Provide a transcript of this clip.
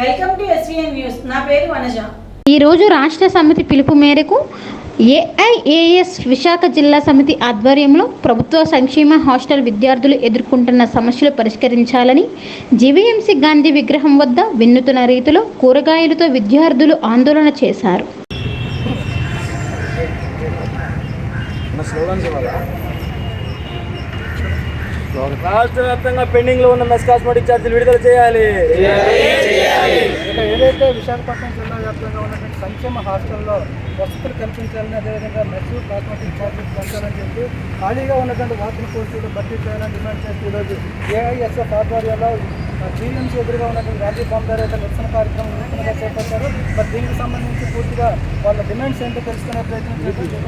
Welcome to SVN news నా పేరు వనజ. ఈరోజు రాష్ట్ర సమితి పిలుపు మేరకు ఏఐఏఎస్ విశాఖ జిల్లా సమితి ఆధ్వర్యంలో ప్రభుత్వ సంక్షేమ హాస్టల్ విద్యార్థులు ఎదుర్కొంటున్న సమస్యలు పరిష్కరించాలని జీవీఎంసీ గాంధీ విగ్రహం వద్ద వినూత్న రీతిలో కూరగాయలతో విద్యార్థులు ఆందోళన చేశారు. రాష్ట్ర వ్యాప్తంగా పెండింగ్లో ఉన్న మెస్ కాస్మెటిక్ ఛార్జీలు విడుదల చేయాలి. ఇక విశాఖపట్నం జిల్లా వ్యాప్తంగా ఉన్నటువంటి సంక్షేమ హాస్టల్లో వసతులు కల్పించాలని అదేవిధంగా మెస్సు కాస్మెటిక్ ఛార్జెస్ పెంచాలని చెప్పి ఖాళీగా ఉన్నటువంటి వాకింగ్ పోస్టులు భర్తీ చేయాలని డిమాండ్ చేస్తూ ఈరోజు ఏఐఎస్ఎఫ్ ఆధ్వర్యంలో జీఎంసీ ఎదురుగా ఉన్నటువంటి గాంధీ బాంబ్ ద్వారా అయితే నిరసన కార్యక్రమం నూతనంగా చేపట్టారు మరి దీనికి సంబంధించి పూర్తిగా వాళ్ళ డిమాండ్స్ ఏంటో తెలుసుకునే ప్రయత్నం చేస్తారు